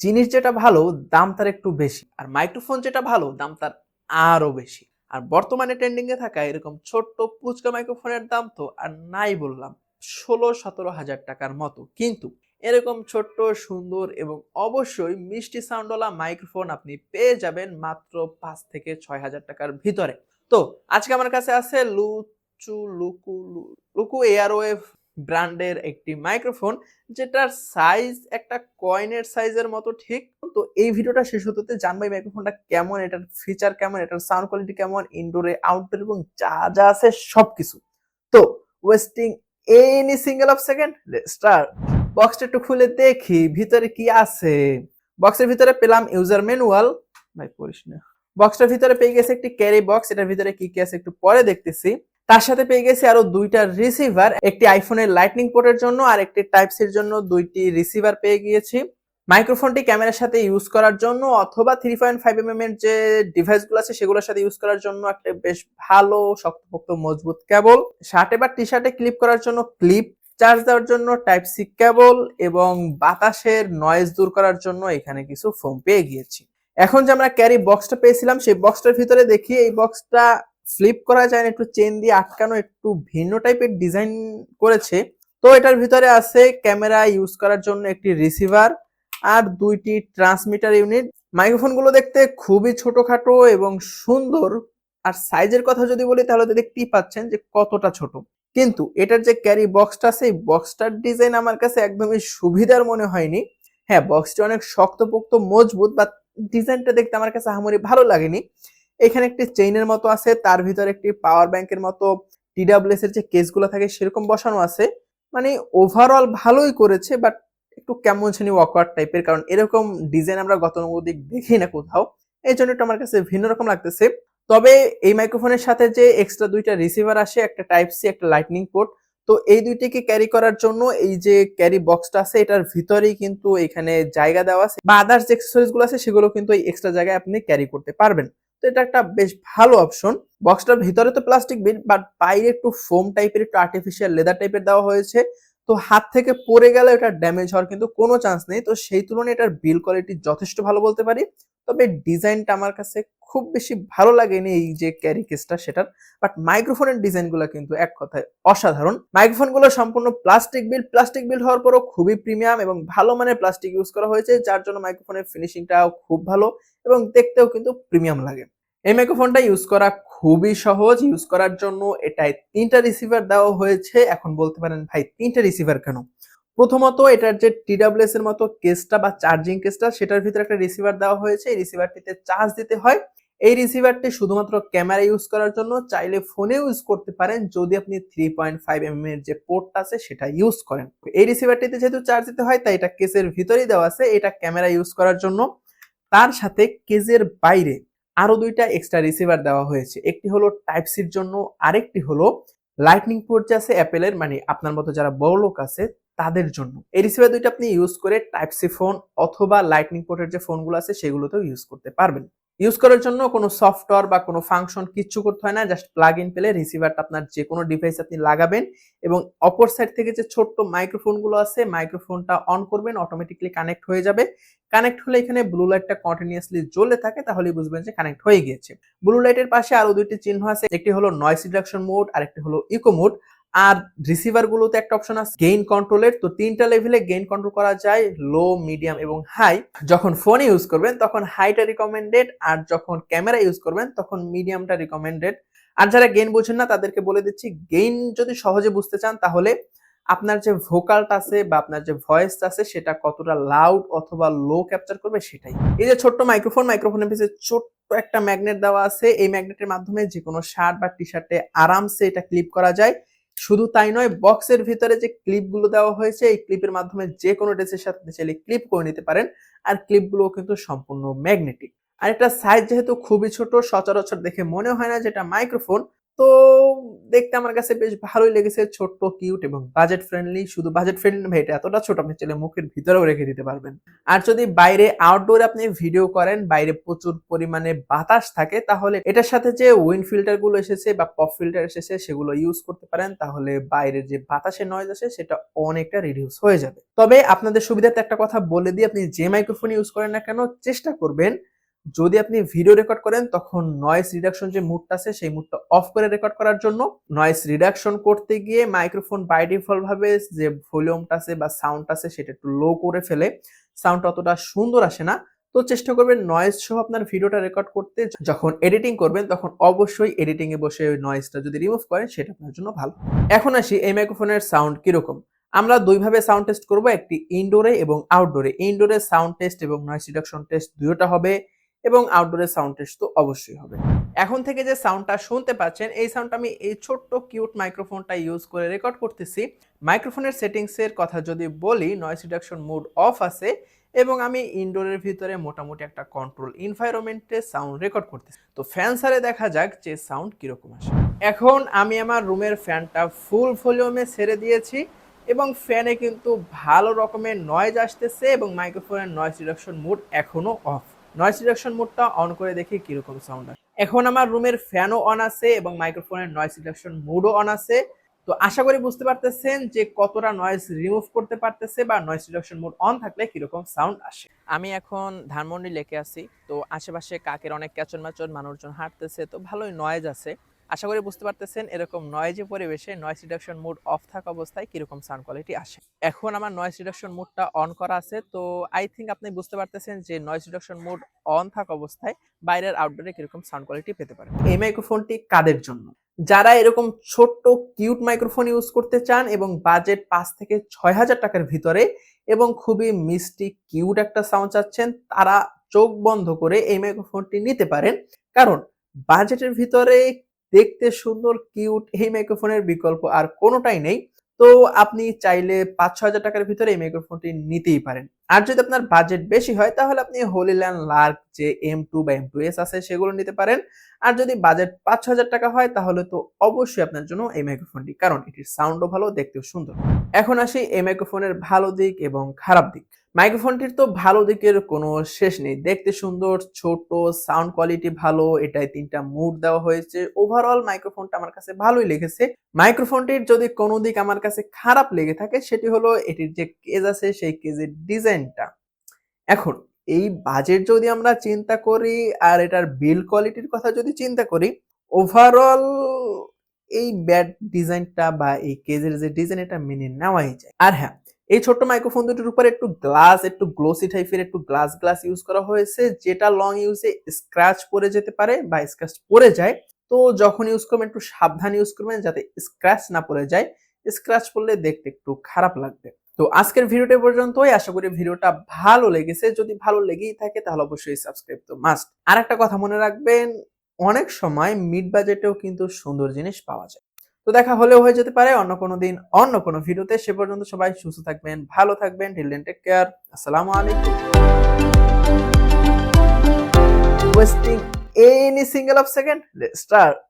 জিনিস যেটা ভালো, দাম তার একটু বেশি। আর মাইক্রোফোন যেটা ভালো, দাম তার আরও বেশি। আর বর্তমানে ট্রেন্ডিং এ থাকা এরকম ছোট্ট পুচকা মাইক্রোফোনের দাম তো আর নাই বললাম, ষোলো সতেরো হাজার টাকার মতো। কিন্তু এরকম ছোট্ট, সুন্দর এবং অবশ্যই মিষ্টি সাউন্ডওয়ালা মাইক্রোফোন আপনি পেয়ে যাবেন মাত্র পাঁচ থেকে ছয় হাজার টাকার ভিতরে। তো আজকে আমার কাছে আছে লুচু, লুকু লুকু এয়ারওয়েভ ব্র্যান্ডের একটি মাইক্রোফোন, যেটার সাইজ একটা কয়েনের সাইজের মতো ঠিক। তো এই ভিডিওটা শেষ হতে জানব এই মাইক্রোফোনটা কেমন, এটার ফিচার কেমন, এটার সাউন্ড কোয়ালিটি কেমন ইনডোরে আউটডোর এবং যা যা আছে সবকিছু। তো wasting any single of second start বক্সটা একটু খুলে দেখি, ভিতরে কি আছে? বক্সের ভিতরে পেলাম ইউজার ম্যানুয়াল ভাই, পড়িস না। বক্সটার ভিতরে পেয়ে গেছে একটি ক্যারি বক্স এটার ভিতরে কি কি আছে একটু পরে দেখতেছি। তার সাথে পেয়ে গেছি আরও দুইটা রিসিভার একটি আইফোনের লাইটনিং পোর্টের জন্য আর একটি টাইপ সির জন্য দুইটি রিসিভার পেয়ে গিয়েছি। মাইক্রোফোনটি ক্যামেরার সাথে ইউজ করার জন্য অথবা three point five M M এর যে ডিভাইসগুলো আছে সেগুলোর সাথে ইউজ করার জন্য একটা বেশ ভালো, শক্তপোক্ত, মজবুত কেবল শার্টে বা টি শার্টে ক্লিপ করার জন্য ক্লিপ চার্জ দেওয়ার জন্য টাইপ সি কেবল এবং বাতাসের নয়েজ দূর করার জন্য এখানে কিছু ফোম পেয়ে গিয়েছি। এখন যে আমরা ক্যারি বক্সটা পেয়েছিলাম, সেই বক্সটার ভিতরে দেখি, এই বক্সটা ফ্লিপ করা যায় না, একটু চেন দিয়ে আটকানো, একটু ভিন্ন টাইপের ডিজাইন করেছে। তো এটার ভিতরে আছে ক্যামেরা ইউজ করার জন্য একটি রিসিভার আর দুইটি ট্রান্সমিটার ইউনিট মাইক্রোফোনগুলো দেখতে খুবই ছোটখাটো এবং সুন্দর। আর সাইজের কথা যদি বলি, তাহলে দেখতেই পাচ্ছেন যে কতটা ছোট। কিন্তু এটার যে ক্যারি বক্সটা এই বক্সটার ডিজাইন আমার কাছে একদমই সুবিধার মনে হয়নি। হ্যাঁ বক্সটি অনেক শক্তপোক্ত, মজবুত বা ডিজাইনটা দেখতে আমার কাছে আহামরি ভালো লাগেনি। এখানে একটি চেইনের মতো আছে, তার ভিতরে একটি পাওয়ার ব্যাংকের মতো টিডাব্লিউএস এর যে কেসগুলো থাকে সেরকম বসানো আছে। মানে ওভারঅল ভালোই করেছে বাট একটু কেমন জানি ওয়াকওয়ার্ড টাইপের কারণ এরকম ডিজাইন আমরা গতানুগতিক দেখি না কোথাও। এই জন্য একটু আমার কাছে ভিন্ন রকম লাগতেছে। তবে এই মাইক্রোফোনের সাথে যে এক্সট্রা দুইটা রিসিভার আসে, একটা টাইপ সি একটা লাইটনিং পোর্ট তো এই দুইটিকে ক্যারি করার জন্য এই যে ক্যারি বক্সটা আছে, এটার ভিতরেই কিন্তু এখানে জায়গা দেওয়া আছে। বা আদার্স যে গুলো আছে, সেগুলো কিন্তু এই এক্সট্রা জায়গায় আপনি ক্যারি করতে পারবেন। তো এটা একটা বেশ ভালো অপশন বক্সটার ভিতরে তো প্লাস্টিক বিল বাট বাইরে একটু ফোম টাইপের একটু আর্টিফিশিয়াল লেদার টাইপের দেওয়া হয়েছে। তো হাত থেকে পড়ে গেলে এটা ড্যামেজ হওয়ার কিন্তু কোনো চান্স নেই। তো সেই তুলনায় এটার বিল কোয়ালিটি যথেষ্ট ভালো বলতে পারি। তবে ডিজাইনটা আমার কাছে খুব বেশি ভালো লাগেনি এই যে ক্যারি কেসটা সেটার। বাট মাইক্রোফোনের ডিজাইনগুলো কিন্তু এক কথায় অসাধারণ। মাইক্রোফোনগুলো সম্পূর্ণ প্লাস্টিক বিল প্লাস্টিক বিল হওয়ার পরও খুবই প্রিমিয়াম এবং ভালো মানের প্লাস্টিক ইউজ করা হয়েছে, যার জন্য মাইক্রোফোনের ফিনিশিংটাও খুব ভালো এবং দেখতেও কিন্তু প্রিমিয়াম লাগে। এই মাইক্রোফোনটা ইউজ করা খুবই সহজ। ইউজ করার জন্য এটায় তিনটা রিসিভার দেওয়া হয়েছে। এখন বলতে পারেন, ভাই, তিনটা রিসিভার কেন? প্রথমত এটার যে টিডাব্লিউএস এর মতো কেসটা বা চার্জিং কেসটা, সেটার ভিতরে একটা রিসিভার দেওয়া হয়েছে। এই রিসিভারটিতে চার্জ দিতে হয়। এই রিসিভারটি শুধুমাত্র ক্যামেরা ইউজ করার জন্য, চাইলে ফোনে ইউজ করতে পারেন যদি আপনি থ্রি পয়েন্ট ফাইভ এম এর যে পোর্টটা আছে, সেটা ইউজ করেন। এই রিসিভারটিতে যেহেতু চার্জ দিতে হয়, তাই এটা কেসের ভিতরেই দেওয়া আছে। এটা ক্যামেরা ইউজ করার জন্য। তার সাথে কেজের বাইরে আরও দুইটা এক্সট্রা রিসিভার দেওয়া হয়েছে। একটি হলো টাইপ সির জন্য, আরেকটি হলো লাইটনিং পোর্ট যে আছে অ্যাপেলের মানে আপনার মতো যারা বড় লোক আছে তাদের জন্য। এই রিসিভার দুইটা আপনি ইউজ করে টাইপ সি ফোন অথবা লাইটনিং পোর্টের যে ফোনগুলো আছে, সেগুলোতেও ইউজ করতে পারবেন। ইউজ করার জন্য কোনো সফটওয়্যার বা কোনো ফাংশন কিচ্ছু করতে হয় না জাস্ট প্লাগ ইন পেলে রিসিভারটা আপনার যে কোনো ডিভাইস আপনি লাগাবেন এবং অপর সাইড থেকে যে ছোট্ট মাইক্রোফোনগুলো আছে মাইক্রোফোনটা অন করবেন অটোমেটিকলি কানেক্ট হয়ে যাবে। কানেক্ট হলে এখানে ব্লু লাইটটা কন্টিনিউয়াসলি জ্বলে থাকে, তাহলেই বুঝবেন যে কানেক্ট হয়ে গিয়েছে। ব্লু লাইটের পাশে আরও দুইটি চিহ্ন আছে, একটি হলো নয়েস রিডাকশন মোড আর একটি হলো ইকো মোড আর রিসিভার গুলোতে একটা অপশন আছে গেইন কন্ট্রোলের তো তিনটা লেভেলে গেইন কন্ট্রোল করা যায় লো মিডিয়াম এবং হাই যখন ফোনে ইউজ করবেন, তখন হাইটা রিকমেন্ডেড আর যখন ক্যামেরা ইউজ করবেন, তখন মিডিয়ামটা রিকমেন্ডেড আর যারা গেইন বোঝেন না, তাদেরকে বলে দিচ্ছি গেইন যদি সহজে বুঝতে চান, তাহলে আপনার যে ভোকালটা আছে বা আপনার যে ভয়েসটা আছে, সেটা কতটা লাউড অথবা লো ক্যাপচার করবে সেটাই। এই যে ছোট্ট মাইক্রোফোন মাইক্রোফোনের পিছনে ছোট্ট একটা ম্যাগনেট দেওয়া আছে। এই ম্যাগনেটের মাধ্যমে যে কোনো শার্ট বা টি শার্টে আরামসে এটা ক্লিপ করা যায়। শুধু তাই নয় বক্সের ভিতরে যে ক্লিপগুলো দেওয়া হয়েছে, এই ক্লিপের মাধ্যমে যে কোনো ড্রেসের সাথে চাইলে ক্লিপ করে নিতে পারেন। আর ক্লিপগুলো কিন্তু সম্পূর্ণ ম্যাগনেটিক আর এটা সাইজ যেহেতু খুবই ছোট, সচরাচর দেখে মনে হয় না যেটা মাইক্রোফোন তো দেখতে আমার কাছে বেশ ভালোই লেগেছে, ছোট্ট কিউট এবং বাজেট ফ্রেন্ডলি শুধু বাজেট ফ্রেন্ডলি ভাই, এটা এতটা ছোট আপনি চাইলে মুখের ভিতরেও রেখে দিতে পারবেন। আর যদি বাইরে আউটডোর আপনি ভিডিও করেন, বাইরে প্রচুর পরিমাণে বাতাস থাকে, তাহলে এটার সাথে যে উইন্ড ফিল্টারগুলো এসেছে বা পপ ফিল্টার এসেছে, সেগুলো ইউজ করতে পারেন। তাহলে বাইরের যে বাতাসের নয়েজ আসে সেটা অনেকটা রিডিউস হয়ে যাবে। তবে আপনাদের সুবিধার্থে একটা কথা বলে দিই, আপনি যে মাইক্রোফোন ইউজ করেন না কেন, চেষ্টা করবেন যদি আপনি ভিডিও রেকর্ড করেন, তখন নয়েস রিডাকশন যে মুডটা আছে, সেই মুডটা অফ করে রেকর্ড করার জন্য নয়েস রিডাকশন করতে গিয়ে মাইক্রোফোন বাই ডিফল্ট ভাবে যে ভলিউমটা আছে বা সাউন্ড আছে, সেটা একটু লো করে ফেলে। সাউন্ড অতটা সুন্দর আসে না। তো চেষ্টা করবেন নয়েজ সহ আপনার ভিডিওটা রেকর্ড করতে। যখন এডিটিং করবেন, তখন অবশ্যই এডিটিং এ বসে ওই নয়েজটা যদি রিমুভ করেন, সেটা আপনার জন্য ভালো। এখন আসি, এই মাইক্রোফোনের সাউন্ড কীরকম? আমরা দুইভাবে সাউন্ড টেস্ট করব, একটি ইনডোরে এবং আউটডোরে ইনডোরে সাউন্ড টেস্ট এবং নয়েজ রিডাকশন টেস্ট দুটোটা হবে। এবং আউটডোরের সাউন্ড টেস্ট তো অবশ্যই হবে। এখন থেকে যে সাউন্ডটা শুনতে পাচ্ছেন, এই সাউন্ডটা আমি এই ছোট্ট কিউট মাইক্রোফোনটা ইউজ করে রেকর্ড করতেছি। মাইক্রোফোনের সেটিংসের কথা যদি বলি নয়েস রিডাকশন মোড অফ আছে এবং আমি ইনডোরের ভিতরে মোটামুটি একটা কন্ট্রোল এনভায়রনমেন্টে সাউন্ড রেকর্ড করতেছি। তো ফ্যান সারে দেখা যাক যে সাউন্ড কীরকম আসে। এখন আমি আমার রুমের ফ্যানটা ফুল ভলিউমে ছেড়ে দিয়েছি এবং ফ্যানে কিন্তু ভালো রকমের নয়েজ আসতেছে এবং মাইক্রোফোনের নয়েজ রিডাকশন মোড এখনও অফ নয়েজ রিডাকশন মোডটা অন করে দেখি কীরকম সাউন্ড আসে। এখন আমার রুমের ফ্যানও অন আছে এবং মাইক্রোফোনের নয়েস রিডাকশন মোডও অন আছে। তো আশা করি বুঝতে পারতেছেন যে কতটা নয়েজ রিমুভ করতে পারতেছে বা নয়েজ রিডাকশন মোড অন থাকলে কীরকম সাউন্ড আসে। আমি এখন ধানমন্ডি লেকে আছি, তো আশেপাশে কাকের অনেক ক্যাচন ম্যাচন মানুষজন হাঁটতেছে, তো ভালোই নয়েজ আছে। আশা করি বুঝতে পারতেছেন, এরকম নয়েজে পরিবেশে নয়েজ রিডাকশন মোড অফ থাকা অবস্থায় কীরকম সাউন্ড কোয়ালিটি আসে। এখন আমার নয়েজ রিডাকশন মোডটা অন করা আছে, তো আই থিঙ্ক আপনি বুঝতে পারতেছেন যে নয়েজ রিডাকশন মোড অন থাকা অবস্থায় বাইরের আউটডোরে কীরকম সাউন্ড কোয়ালিটি পেতে পারেন এই মাইক্রোফোনটি কাদের জন্য? যারা এরকম ছোট্ট কিউট মাইক্রোফোন ইউজ করতে চান এবং বাজেট পাঁচ থেকে ছয় হাজার টাকার ভিতরে এবং খুবই মিষ্টি কিউট একটা সাউন্ড চাচ্ছেন, তারা চোখ বন্ধ করে এই মাইক্রোফোনটি নিতে পারেন। কারণ বাজেটের ভিতরে দেখতে সুন্দর কিউট এই মাইক্রোফোনের বিকল্প আর কোনোটাই নেই। তো আপনি চাইলে পাঁচ ছ হাজার টাকার ভিতরে এই মাইক্রোফোনটি নিতেই পারেন। আর যদি আপনার বাজেট বেশি হয়, তাহলে আপনি হোলিল্যান্ড লার্ক যে এম টু বা এম টু এস আছে, সেগুলো নিতে পারেন। আর যদি বাজেট পাঁচ হাজার টাকা হয়, তাহলে তো অবশ্যই আপনার জন্য এই মাইক্রোফোনটি কারণ এটির সাউন্ডও ভালো, দেখতেও সুন্দর। এখন আসি এই মাইক্রোফোনের ভালো দিক এবং খারাপ দিক। মাইক্রোফোনটির তো ভালো দিকের কোনো শেষ নেই। দেখতে সুন্দর, ছোট সাউন্ড কোয়ালিটি ভালো, এটাই তিনটা মুড দেওয়া হয়েছে। ওভারঅল মাইক্রোফোনটা আমার কাছে ভালোই লেগেছে। মাইক্রোফোনটির যদি কোনো দিক আমার কাছে খারাপ লেগে থাকে, সেটি হলো এটির যে কেজ আছে, সেই কেজের ডিজাইনটা এখন, এই বাজেট যদি আমরা চিন্তা করি আর এটার বিল কোয়ালিটির কথা যদি চিন্তা করি ওভারঅল এই ব্যাড ডিজাইনটা বা এই কেজের যে ডিজাইন এটা মেনে নেওয়াই যায়। আর হ্যাঁ এই ছোট্ট মাইক্রোফোন দুটির উপরে একটু গ্লাস একটু গ্লোসি টাইপের একটু গ্লাস গ্লাস ইউজ করা হয়েছে। যেটা লং ইউজে স্ক্র্যাচ পড়ে যেতে পারে বা স্ক্র্যাচ পড়ে যায়। তো যখন ইউজ করবেন, একটু সাবধান ইউজ করবেন যাতে স্ক্র্যাচ না পড়ে যায়। স্ক্র্যাচ পড়লে দেখতে একটু খারাপ লাগবে। তো আজকের ভিডিওটা পর্যন্তই। আশা করি ভিডিওটা ভালো লেগেছে। যদি ভালো লেগেই থাকে তাহলে অবশ্যই সাবস্ক্রাইব তো মাস্ট আর একটা কথা মনে রাখবেন, অনেক সময় মিড বাজেটেও কিন্তু সুন্দর জিনিস পাওয়া যায়। তো দেখা হলেও হয়ে যেতে পারে অন্য কোনো দিন, অন্য কোনো ভিডিওতে। সে পর্যন্ত সবাই সুস্থ থাকবেন, ভালো থাকবেন। টিল দেন টেক কেয়ার আসসালামু আলাইকুম। Wasting any single of second start